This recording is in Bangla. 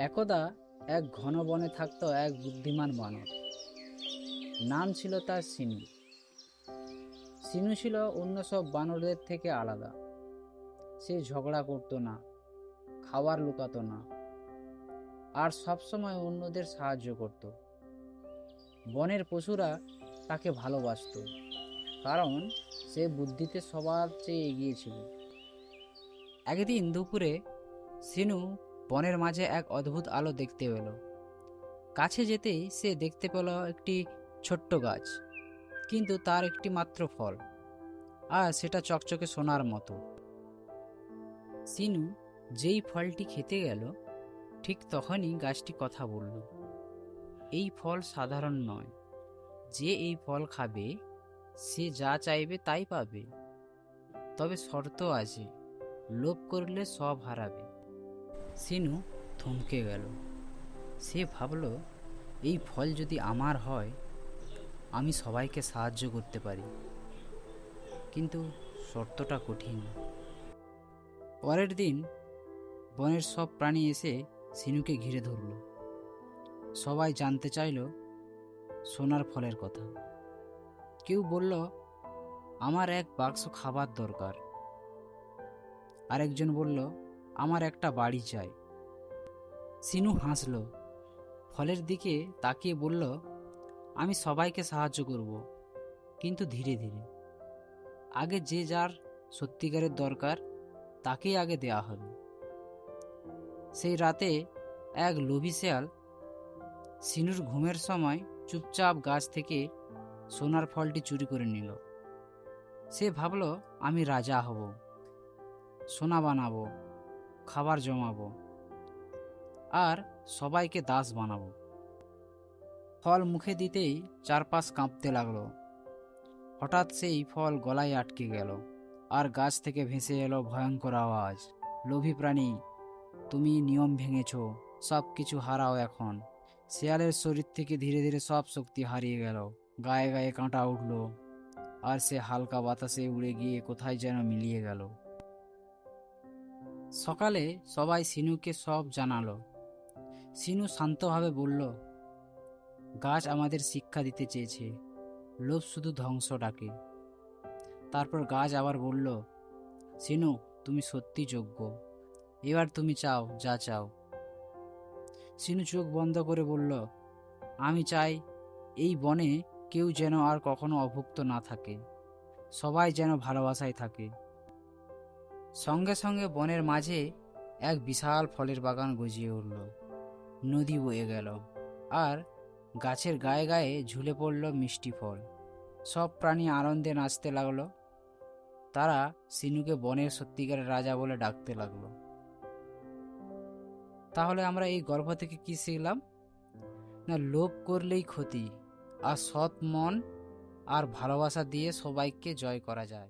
একদা এক ঘন বনে থাকত এক বুদ্ধিমান বানর। নাম ছিল তার সিনু। সিনু ছিল অন্য সব বানরদের থেকে আলাদা। সে ঝগড়া করতো না, খাবার লুকাতো না, আর সবসময় অন্যদের সাহায্য করত। বনের পশুরা তাকে ভালোবাসতো, কারণ সে বুদ্ধিতে সবার চেয়ে এগিয়ে ছিল। একদিন দুপুরে সিনু বনের মাঝে এক অদ্ভুত আলো দেখতে পেল। কাছে যেতেই সে দেখতে পেল একটি ছোট্ট গাছ, কিন্তু তার একটি মাত্র ফল, আর সেটা চকচকে সোনার মতো। সিনু যেই ফলটি খেতে গেল, ঠিক তখনই গাছটি কথা বলল, এই ফল সাধারণ নয়। যে এই ফল খাবে, সে যা চাইবে তাই পাবে। তবে শর্ত আছে, লোভ করলে সব হারাবে। সিনু থমকে গেল। সে ভাবল, এই ফল যদি আমার হয়, আমি সবাইকে সাহায্য করতে পারি। কিন্তু শর্তটা কঠিন। পরের দিন বনের সব প্রাণী এসে সিনুকে ঘিরে ধরল। সবাই জানতে চাইল, সোনার ফলের কথা। কেউ বলল, আমার এক বাক্স খাবার দরকার। আরেকজন বলল আমার একটা বাড়ি চাই। সিনু হাসল। ফলের দিকে তাকিয়ে বলল, আমি সবাইকে সাহায্য করব। কিন্তু ধীরে ধীরে। আগে যে যার সত্যিকারের দরকার, তাকেই আগে দেয়া হবে সেই রাতে এক লোভী শেয়াল সিনুর ঘুমের সময় চুপচাপ গাছ থেকে সোনার ফলটি চুরি করে নিল। সে ভাবল, আমি রাজা হব, সোনা বানাবো। খাবার জমাবো আর সবাইকে দাস বানাবো। ফল মুখে দিতেই চারপাশ কাঁপতে লাগল। হঠাৎ সেই ফল গলায় আটকে গেল আর গাছ থেকে ভেসে এলো ভয়ঙ্কর আওয়াজ। লোভী প্রাণী, তুমি নিয়ম ভেঙেছ সব কিছু হারাও এখন। শেয়ালের শরীর থেকে ধীরে ধীরে সব শক্তি হারিয়ে গেল। গায়ে গায়ে কাঁটা উঠল আর সে হালকা বাতাসে উড়ে গিয়ে কোথায় যেন মিলিয়ে গেল। সকালে সবাই সিনুকে সব জানালো। সিনু শান্তভাবে বলল, গাছ আমাদের শিক্ষা দিতে চেয়েছে। লোভ শুধু ধ্বংস ডাকে। তারপর গাছ আবার বলল, সিনু, তুমি সত্যি যোগ্য। এবার তুমি চাও যা চাও। সিনু চোখ বন্ধ করে বলল, আমি চাই এই বনে কেউ যেন আর কখনো অভুক্ত না থাকে। সবাই যেন ভালোবাসায় থাকে। সঙ্গে সঙ্গে বনের মাঝে এক বিশাল ফলের বাগান গজিয়ে উঠল। নদী বয়ে গেল আর গাছের গায়ে গায়ে ঝুলে পড়ল মিষ্টি ফল। সব প্রাণী আনন্দে নাচতে লাগল। তারা সিনুকে বনের সত্যিকারের রাজা বলে ডাকতে লাগল। তাহলে আমরা এই গল্প থেকে কি শিখলাম? না, লোভ করলেই ক্ষতি, আর সৎ মন আর ভালোবাসা দিয়ে সবাইকে জয় করা যায়।